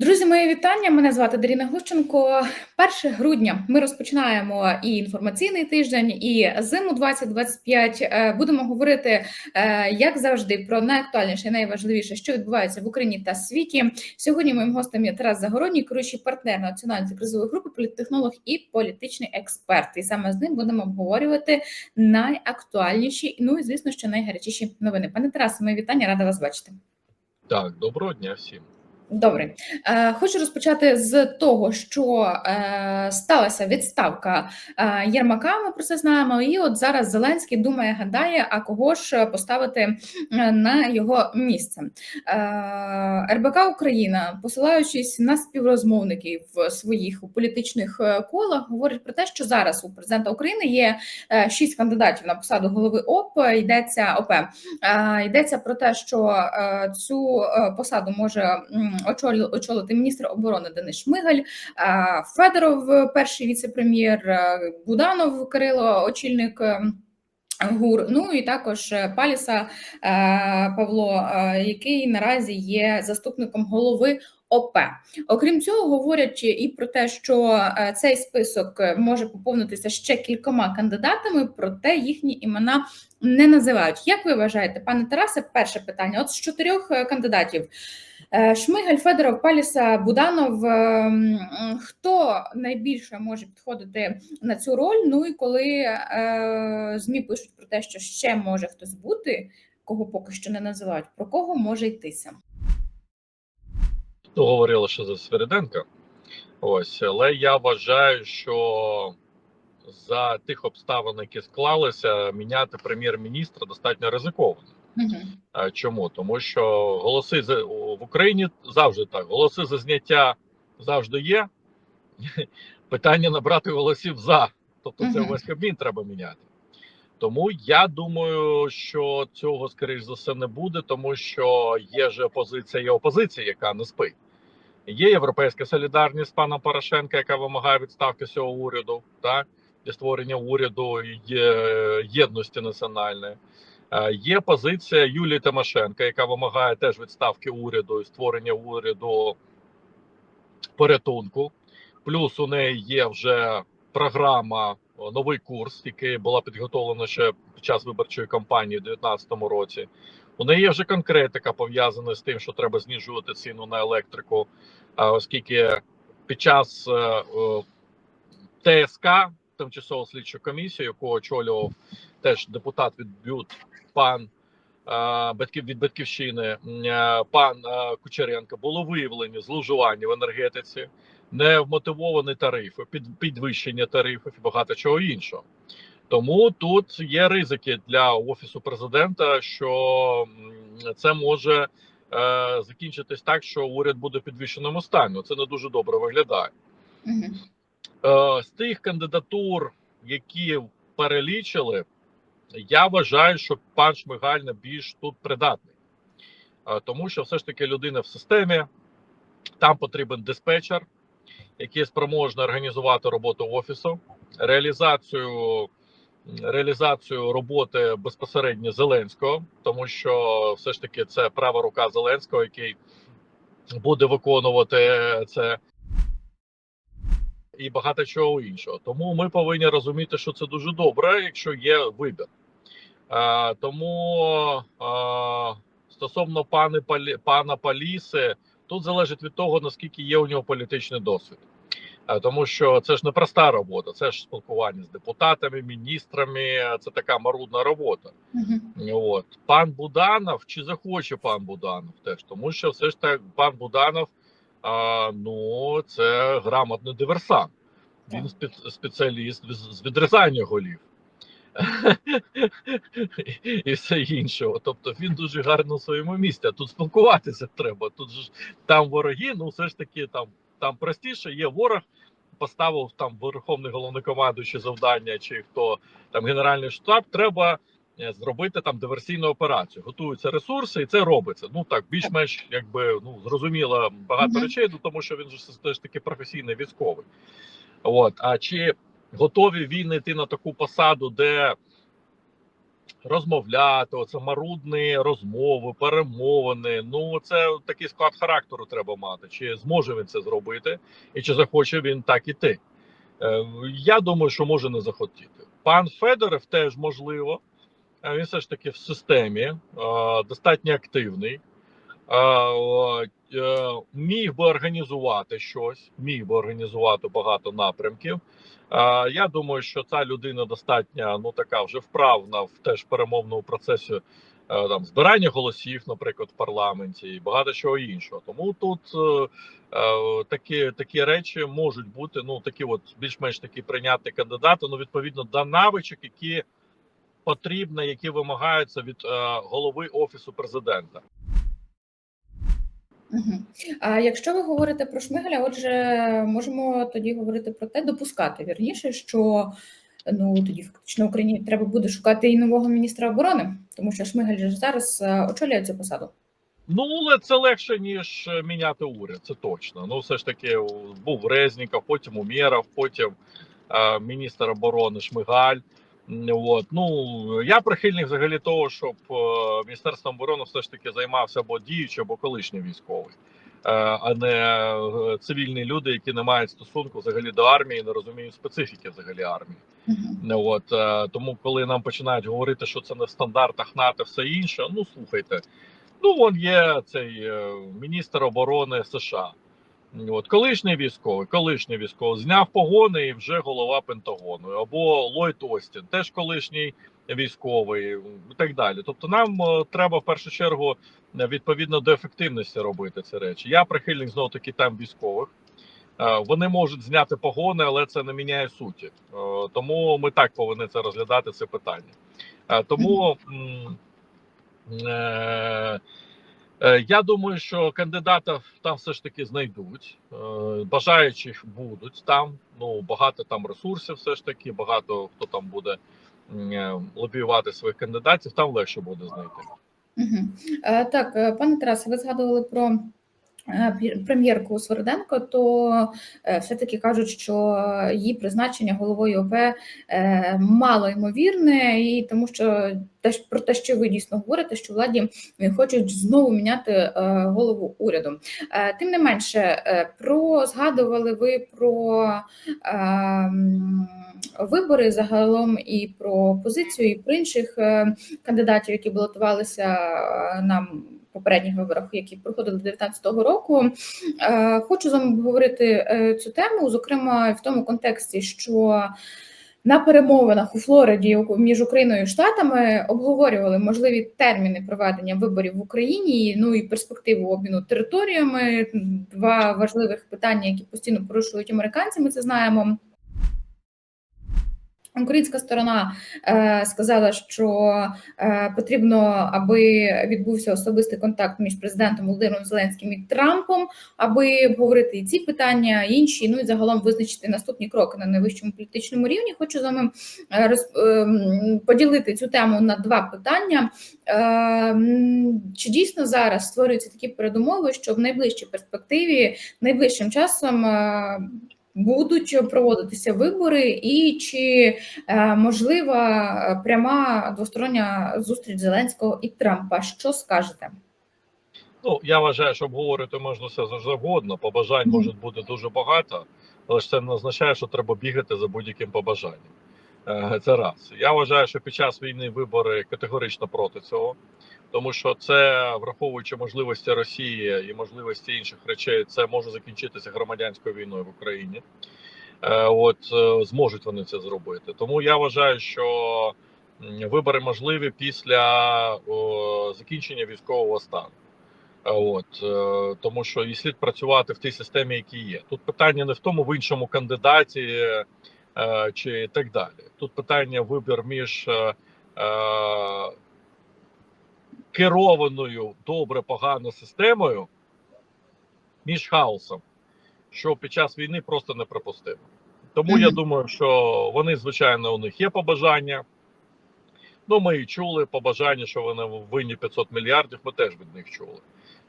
Друзі, мої вітання. Мене звати Даріна Глущенко. 1 грудня ми розпочинаємо і інформаційний тиждень, і зиму 2025. Е, Будемо говорити, е, як завжди, про найактуальніше і найважливіше, що відбувається в Україні та світі. Сьогодні моїм гостем є Тарас Загородній, керуючий партнер національної кризової групи, політтехнолог і політичний експерт. І саме з ним будемо обговорювати найактуальніші, ну і звісно, що найгарячіші новини. Пане Тарасе, мої вітання, рада вас бачити. Так, доброго дня всім. Добре, Е, хочу розпочати з того, що е, сталася відставка е, Єрмака. Ми про це знаємо. І от зараз Зеленський думає, гадає, а кого ж поставити на його місце. РБК Україна, посилаючись на співрозмовників своїх політичних колах, говорить про те, що зараз у президента України є шість кандидатів на посаду голови ОП. Йдеться ОП. Йдеться про те, що цю посаду може. Очолити міністр оборони Денис Шмигаль, е, Федоров, перший віце-прем'єр, е, Буданов Кирило, очільник. е, ГУР, ну і також е, Паліса е, Павло, е, який наразі є заступником голови ОП. Окрім цього, говорять і про те, що е, цей список е, може поповнитися ще кількома кандидатами, проте їхні імена не називають. Як ви вважаєте, пане Тарасе? Перше питання: от з чотирьох е, кандидатів. Е, Шмигаль, Федоров, Паліса, Буданов. е, Хто найбільше може підходити на цю роль? Ну і коли е, ЗМІ пишуть про те, що ще може хтось бути, кого поки що не називають, про кого може йтися? Ну, говорили, що за Свириденка. Ось, але я вважаю, що за тих обставин, які склалися, міняти прем'єр-міністра достатньо ризиковано. Угу. А Чому? Тому що голоси за в Україні завжди так. Голоси за зняття завжди є. Питання набрати голосів за. Тобто, це весь Кабмін треба міняти. Тому я думаю, що цього скоріш за все не буде, тому що є ж опозиція, є опозиція, яка не спить. Є європейська солідарність пана Порошенка, яка вимагає відставки цього уряду, так і створення уряду єдності національної. Е, Є позиція Юлії Тимошенко, яка вимагає теж відставки уряду і створення уряду порятунку. Плюс у неї є вже програма новий курс, який була підготовлена ще під час виборчої кампанії у 2019 році. У неї є вже конкретика пов'язана з тим, що треба знижувати ціну на електрику, оскільки під час е, е, ТСК, тимчасово слідчу комісію, яку очолював теж депутат від БЮТ, пан е, батьків від батьківщини, е, пан е, Кучеренко, було виявлені зловживання в енергетиці, невмотивовані тарифи, під підвищення тарифів і багато чого іншого. Тому тут є ризики для офісу президента, що це може закінчитись так, що уряд буде в підвищеному стані. Це не дуже добре виглядає. Е, з тих кандидатур, які перелічили, я вважаю, що пан Шмигаль найбільш тут придатний, Е, тому що все ж таки людина в системі, там потрібен диспетчер, який спроможний організувати роботу офісу, реалізацію. Реалізацію роботи безпосередньо Зеленського, тому що все ж таки це права рука Зеленського, який буде виконувати це і багато чого іншого. Тому ми повинні розуміти, що це дуже добре, якщо є вибір. Е, тому е, стосовно пани Палі, пана Паліси, тут залежить від того, наскільки є у нього політичний досвід. Тому що це ж не проста робота, це ж спілкування з депутатами, міністрами, це така марудна робота. Угу. От пан Буданов чи захоче пан Буданов теж, тому що все ж так пан Буданов, а, ну це грамотний диверсант. Він спеціаліст з відрізання голів і все іншого. Тобто він дуже гарно в своєму місці. А тут спілкуватися треба. Тут ж там вороги, ну все ж таки там, там простіше, є ворог. Поставив там верховний головнокомандуючий завдання, чи хто там генеральний штаб, треба зробити там диверсійну операцію. Готуються ресурси, і це робиться. Ну так більш-менш якби ну зрозуміло багато Мгм. речей, ну, тому що він же все ж таки професійний військовий. От а чи готові він йти на таку посаду, де розмовляти, оце марудні розмови, перемовини. Ну, це такий склад характеру треба мати. Чи зможе він це зробити, і чи захоче він так іти. Е, Я думаю, що може не захотіти. Пан Федоров теж можливо. Він все ж таки в системі, достатньо активний. Е, Міг би організувати щось, міг би організувати багато напрямків. Я думаю, що ця людина достатньо ну така вже вправна в теж перемовному процесі е, там збирання голосів, наприклад, в парламенті і багато чого іншого. Тому тут е, такі такі речі можуть бути. Ну такі, от більш-менш такі прийняти кандидати. Ну відповідно до навичок, які потрібні, які вимагаються від е, голови офісу президента. Угу. А якщо ви говорите про Шмигаля, отже, можемо тоді говорити про те, допускати вірніше, що ну тоді фактично Україні треба буде шукати і нового міністра оборони, тому що Шмигаль же зараз е, очолює цю посаду. Ну, але це легше, ніж е, міняти уряд, це точно. Ну, все ж таки, був Резніков, потім Умєров, потім е, міністр оборони Шмигаль. От. Ну, я прихильник взагалі того, щоб е, Міністерством оборони все ж таки займався або діючий, або колишній військовий, е, а не е, цивільні люди, які не мають стосунку взагалі до армії, не розуміють специфіки взагалі армії. От е, тому, коли нам починають говорити, що це не в стандартах НАТО, все інше. Ну слухайте, ну вон є цей міністр оборони США. От колишній військовий, колишній військовий зняв погони і вже голова Пентагону, або Ллойд Остін, теж колишній військовий, і так далі. Тобто, нам е, треба в першу чергу е, відповідно до ефективності робити ці речі. Я прихильник знову таки там військових. Е, Вони можуть зняти погони, але це не міняє суті. Тому ми так повинні це розглядати це питання. Тому я думаю, що кандидатів там все ж таки знайдуть. Е, Бажаючих будуть там. Ну багато там ресурсів, все ж таки, багато хто там буде е, лобіювати своїх кандидатів, там легше буде знайти. Угу. Е, так, е, пане Тарасе, ви згадували про е, прем'єрку Сверденко, то е, все-таки кажуть, що її призначення головою ОП е, мало ймовірне, і тому що теж про те, що ви дійсно говорите, що владі е, хочуть знову міняти е, голову уряду. Е, Тим не менше, е, про згадували ви про е, вибори загалом і про позицію, і про інших е, кандидатів, які балотувалися е, на попередніх виборах, які проходили 2019 року. Е, Хочу з вами обговорити е, цю тему, зокрема в тому контексті, що на перемовинах у Флориді між Україною і Штатами обговорювали можливі терміни проведення виборів в Україні, ну і перспективу обміну територіями. Два важливих питання, які постійно порушують американці. Ми це знаємо. Українська сторона е, сказала, що е, потрібно, аби відбувся особистий контакт між президентом Володимиром Зеленським і Трампом, аби обговорити і ці питання, і інші, ну і загалом визначити наступні кроки на найвищому політичному рівні. Хочу з вами е, роз, е, поділити цю тему на два питання. Е, Чи дійсно зараз створюються такі передумови, що в найближчій перспективі, найближчим часом е, будуть проводитися вибори, і чи е, можлива е, пряма двостороння зустріч Зеленського і Трампа? Що скажете? Ну, я вважаю, що обговорити можна все завгодно. Побажань може бути дуже багато, але ж це не означає, що треба бігати за будь-яким побажанням. Е, Це раз. Я вважаю, що під час війни вибори категорично проти цього, тому що це, враховуючи можливості Росії і можливості інших речей, це може закінчитися громадянською війною в Україні. Е, От е, зможуть вони це зробити. Тому я вважаю, що вибори можливі після закінчення військового стану. Е, От тому, що і слід працювати в тій системі, які є. Тут питання не в тому, в іншому кандидаті чи так далі. Тут питання вибір між керованою добре погано системою, між хаосом, що під час війни просто неприпустимо. Тому я думаю, що вони, звичайно, у них є побажання. Ну, ми і чули побажання, що вони винні 500 мільярдів. Ми теж від них чули.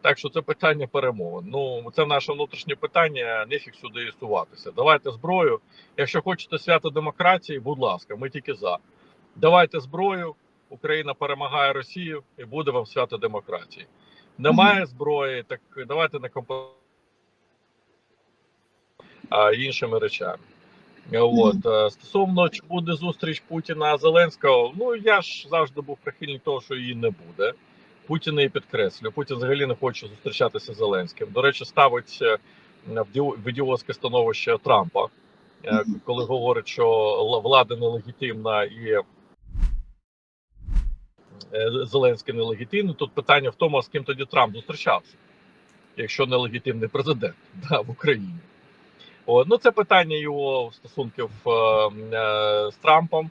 Так що це питання перемовин. Ну це наше внутрішнє питання. Нефіг сюди і. Давайте зброю. Якщо хочете свято демократії, будь ласка, ми тільки за. Давайте зброю, Україна перемагає Росію і буде вам свято демократії. Немає зброї, так давайте не компо а іншими речами. От е, стосовно чи буде зустріч Путіна Зеленського, ну я ж завжди був прихильник того, що її не буде. Путін і підкреслює. Путін взагалі не хоче зустрічатися з Зеленським. До речі, ставить е, в ді- ідіотське становище Трампа, е, коли говорить, що влада нелегітимна і Зеленський нелегітимний. Тут питання в тому, а з ким тоді Трамп зустрічався, якщо нелегітимний президент да, в Україні. О, ну це питання його стосунків е, е, з Трампом.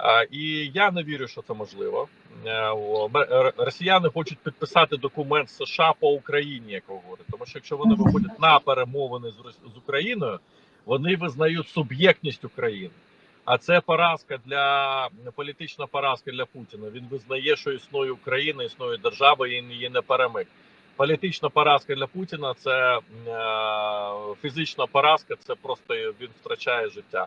Е, і я не вірю, що це можливо. Е, о, Росіяни хочуть підписати документ США по Україні, як ви говорите. Тому що якщо вони виходять на перемовини з, з Україною, вони визнають суб'єктність України. А це поразка для політична поразка для Путіна. Він визнає, що існує Україна, існує держава, і її не перемик. Політична поразка для Путіна це е, фізична поразка, це просто він втрачає життя.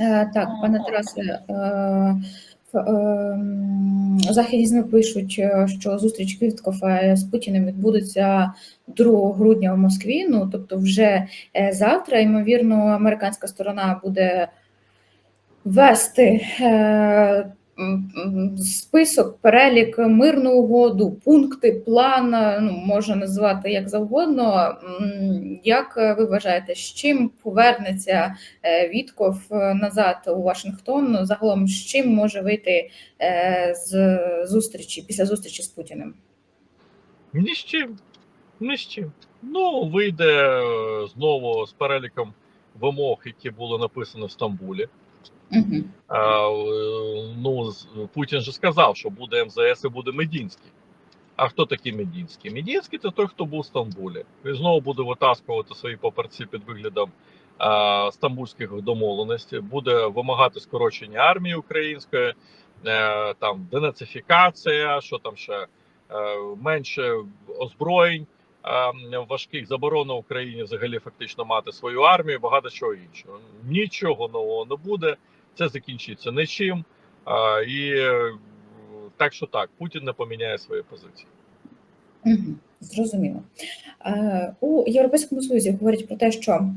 Е, Так, пане Тарасе, е, західні ЗМІ пишуть, е, що зустріч Квіткофа з Путіним відбудеться 2 грудня в Москві. Ну тобто, вже е, завтра, ймовірно, американська сторона буде вести е, список, перелік, мирну угоду, пункти, план, ну можна називати як завгодно. Як ви вважаєте, з чим повернеться е, Вітков е, назад у Вашингтон? Загалом з чим може вийти е, з зустрічі після зустрічі з Путіним? Ні з чим. Ні з чим. Ну, вийде знову з переліком вимог, які були написані в Стамбулі. Угу. А, е, ну, Путін же сказав, що буде МЗС і буде Медінський. А хто такий Медінський? Медінський це той, хто був в Стамбулі. Він знову буде витаскувати свої паперці під виглядом а, стамбульських домовленостей, буде вимагати скорочення армії української, е, там денацифікація, що там ще е, менше озброєнь важких, заборона Україні взагалі фактично мати свою армію, багато чого іншого. Нічого нового не буде. Це закінчиться нічим. А, і так що так, Путін не поміняє свої позиції. Зрозуміло. У Європейському Союзі говорять про те, що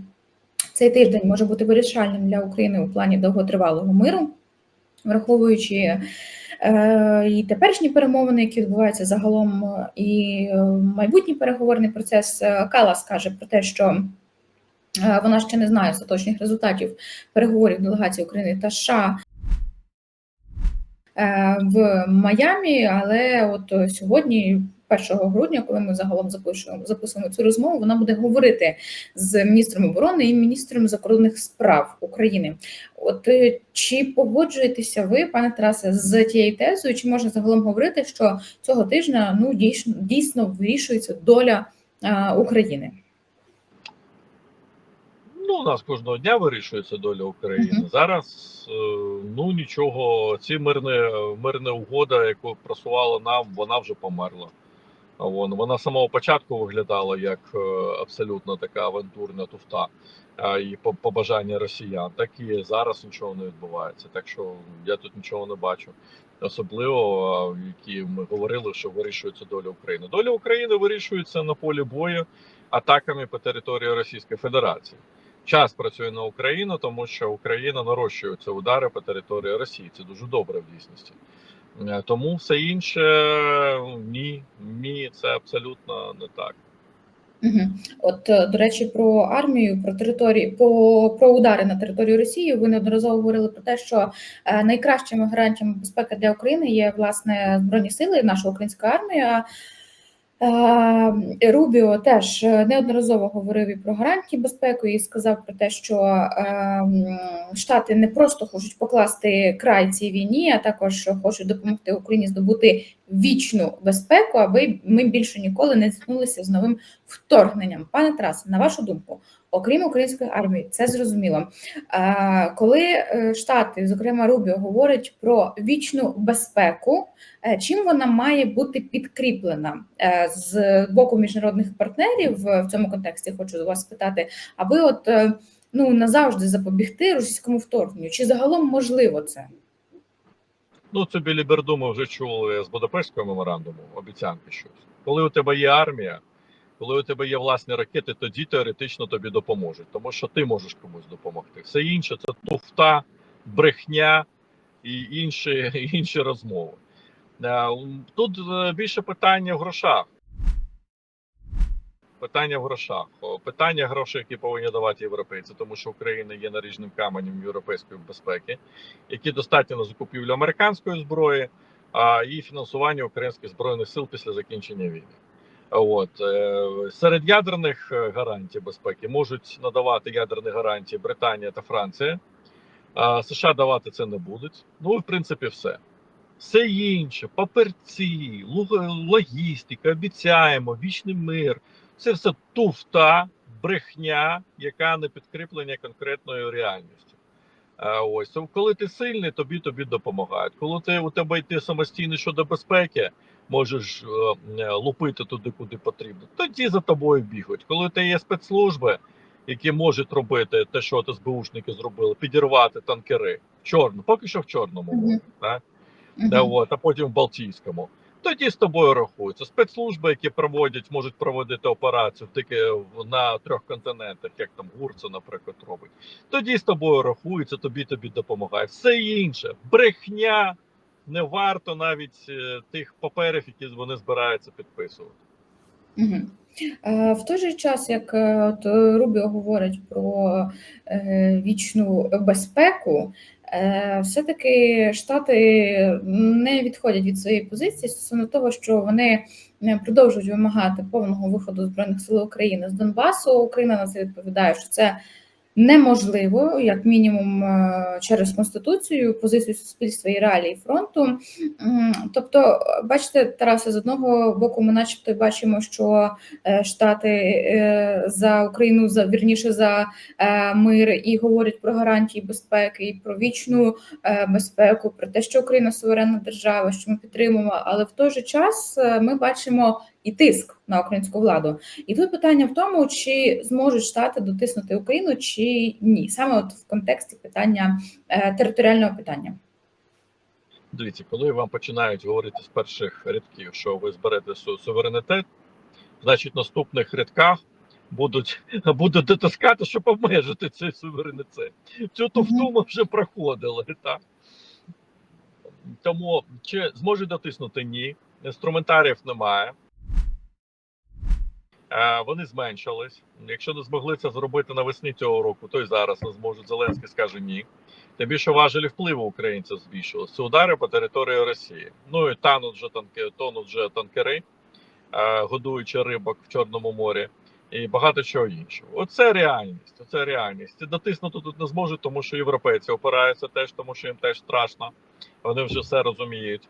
цей тиждень може бути вирішальним для України у плані довготривалого миру, враховуючи е, і теперішні перемовини, які відбуваються загалом, і е, майбутній переговорний процес. Е, Калас каже про те, що вона ще не знає остаточних результатів переговорів делегації України та США е, в Майамі, але от е, сьогодні, 1 грудня, коли ми загалом запишемо записуємо цю розмову, вона буде говорити з міністром оборони і міністром закордонних справ України. От е, чи погоджуєтеся ви, пане Тарасе, з тією тезою, чи можна загалом говорити, що цього тижня ну дійсно дійсно вирішується доля е, України? Ну, у нас кожного дня вирішується доля України. Мгм. Зараз е, ну нічого, ці мирне, мирна угода, яку просувала нам, вона вже померла. А Вон, вона з самого початку виглядала як е, абсолютно така авантурна туфта і по- побажання росіян. Так і зараз нічого не відбувається. Так що я тут нічого не бачу. Особливо, які ми говорили, що вирішується доля України. Доля України вирішується на полі бою атаками по території Російської Федерації. Час працює на Україну, тому що Україна нарощує ці удари по території Росії. Це дуже добре в дійсності. Е, Тому все інше ну, ні, ні, це абсолютно не так. От е, до речі, про армію, про території, по про удари на територію Росії. Ви неодноразово говорили про те, що е, найкращими гарантіями безпеки для України є власне збройні сили, наша українська армія. Е, Рубіо теж неодноразово говорив і про гарантії безпеки, і сказав про те, що е, Штати не просто хочуть покласти край цій війні, а також хочуть допомогти Україні здобути вічну безпеку, аби ми більше ніколи не зіткнулися з новим вторгненням. Пане Тарасе, на вашу думку, окрім української армії, це зрозуміло. Коли е, Штати, зокрема Рубіо, говорять про вічну безпеку, е, чим вона має бути підкріплена Е, з боку міжнародних партнерів в цьому контексті? Хочу вас спитати, аби от ну назавжди запобігти російському вторгненню, чи загалом можливо це? Ну, це біліберду ми вже чули з Будапештського меморандуму, обіцянки щось. Коли у тебе є армія, коли у тебе є власні ракети, тоді теоретично тобі допоможуть, тому що ти можеш комусь допомогти. Все інше це туфта, брехня і інші, інші розмови. Е, Тут е, більше питання в грошах. Питання в грошах. Питання грошей, які повинні давати європейці, тому що Україна є наріжним каменем європейської безпеки, які достатньо на закупівлю американської зброї а, і фінансування українських збройних сил після закінчення війни. От е, серед ядерних е, гарантій безпеки можуть надавати ядерні гарантії Британія та Франція. США давати це не будуть. Ну в принципі, все. Все інше, паперці, логістика, обіцяємо, вічний мир. Це все туфта, брехня, яка не підкріплення конкретною реальністю. Ось коли ти сильний, тобі тобі допомагають. Коли ти у тебе йти самостійно щодо безпеки, можеш е, е, лупити туди, куди потрібно. Тоді за тобою бігають. Коли ти є спецслужби, які можуть робити те, що от СБУшники зробили, підірвати танкери в чорну, поки що в чорному Мгм. морі, так? Мгм. Та от, а потім в Балтійському. Тоді з тобою рахуються. Спецслужби, які проводять, можуть проводити операцію тільки на трьох континентах, як там Гурцо, наприклад, робить. Тоді з тобою рахуються, тобі тобі допомагають. Все інше, брехня, не варто навіть е, тих паперів, які вони збираються підписувати. Е, В той же час, як е, от Рубіо говорить про вічну безпеку, все-таки Штати не відходять від своєї позиції стосовно того, що вони продовжують вимагати повного виходу Збройних сил України з Донбасу. Україна на це відповідає, що це неможливо, як мінімум, е, через конституцію, позицію суспільства і реалії фронту. Тобто, бачите, Тарасе, з одного боку, ми, начебто, бачимо, що е, Штати е, за Україну за вірніше за мир і говорять про гарантії безпеки і про вічну безпеку, про те, що Україна суверенна держава, що ми підтримуємо, але в той же час ми бачимо і тиск на українську владу. І тут питання в тому, чи зможуть штати дотиснути Україну, чи ні, саме от в контексті питання е, територіального питання. Дивіться, коли вам починають говорити з перших рядків, що ви зберете суверенітет, значить в наступних рядках будуть, будуть дотискати, щоб обмежити цей суверенітет. Цю туфту ми вже проходили. Так? Тому чи зможуть дотиснути? Ні. Інструментаріїв немає. Вони зменшились. Якщо не змогли це зробити навесні цього року, то й зараз не зможуть. Зеленський скаже ні. Тим більше важелі впливу українців збільшилось. Це удари по території Росії. Ну і тануть вже танки, тонуть вже танкери, годуючи рибок в Чорному морі, і багато чого іншого. Оце реальність. Оце реальність. І дотиснути тут не зможуть, тому що європейці опираються теж, тому що їм теж страшно. Вони вже все розуміють.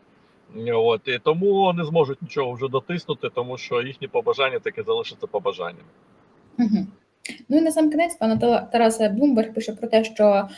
От і тому не зможуть нічого вже дотиснути, тому що їхні побажання таки залишаться побажаннями. Угу. Ну і на сам кінець, пане Тала- Тарасе Блумберг пише про те, що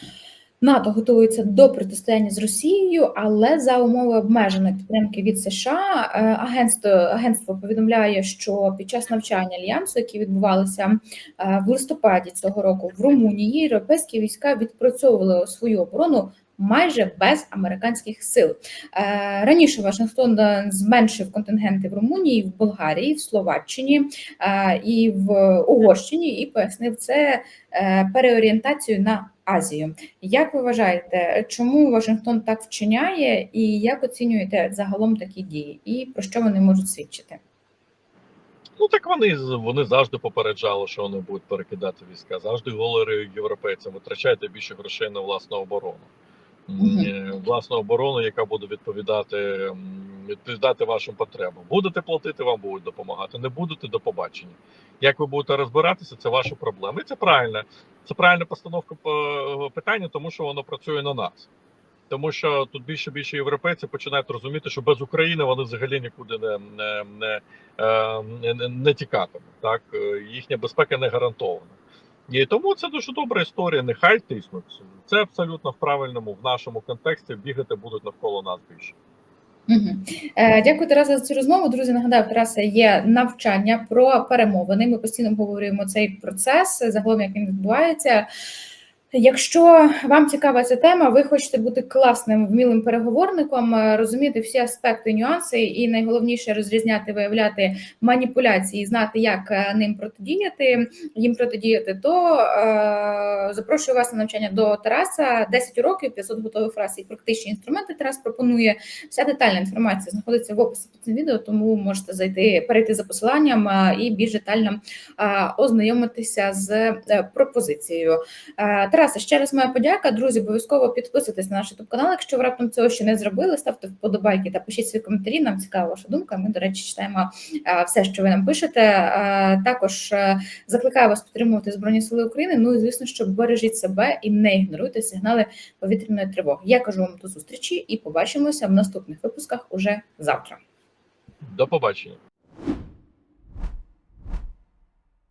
НАТО готується до протистояння з Росією, але за умови обмеженої підтримки від США Е, агентство агентство повідомляє, що під час навчання альянсу, які відбувалися е, в листопаді цього року в Румунії, європейські війська відпрацьовували свою оборону. Майже без американських сил Е, раніше Вашингтон е, зменшив контингенти в Румунії, в Болгарії, в Словаччині е, і в Угорщині, і пояснив це переорієнтацію на Азію. Як ви вважаєте, чому Вашингтон так вчиняє, і як оцінюєте загалом такі дії, і про що вони можуть свідчити? Ну так вони вони завжди попереджали, що вони будуть перекидати війська. Завжди говорили європейцям, витрачайте більше грошей на власну оборону. Е, Власну оборону, яка буде відповідати відповідати вашим потребам. Будете платити, вам будуть допомагати. Не будете до побачення. Як ви будете розбиратися, це ваші проблеми. І це правильно. Це правильна постановка по- питання, тому що воно працює на нас. Тому що тут більше більше європейців починають розуміти, що без України вони взагалі нікуди не, не, не, е, не, не, не тікатимуть. Так Е, їхня безпека не гарантована. І тому це дуже добра історія. Нехай тиснуть. Це абсолютно в правильному в нашому контексті. Бігати будуть навколо нас більше. Е, дякую, Тараса, за цю розмову. Друзі, нагадаю, Тараса є навчання про перемовини. Ми постійно обговорюємо цей процес, загалом як він відбувається. Якщо вам цікава ця тема, ви хочете бути класним вмілим переговорником, е, розуміти всі аспекти, нюанси, і найголовніше розрізняти, виявляти маніпуляції, знати, як е, ним протидіяти, їм протидіяти, то е, запрошую вас на навчання до Тараса. 10 уроків, 500 готових фраз і практичні інструменти. Тарас пропонує. Вся детальна інформація знаходиться в описі під цим відео, тому можете зайти, перейти за посиланням е, і більш детально ознайомитися з пропозицією. Тарасе, ще раз моя подяка. Друзі, обов'язково підписуйтесь на наш youtube канал. Якщо ви раптом цього ще не зробили, ставте вподобайки та пишіть свої коментарі. Нам цікава ваша думка. Ми, до речі, читаємо е, все, що ви нам пишете. Е, Також е, закликаю вас підтримувати Збройні Сили України. Ну і звісно, що бережіть себе і не ігноруйте сигнали повітряної тривоги. Я кажу вам до зустрічі і побачимося в наступних випусках уже завтра. До побачення.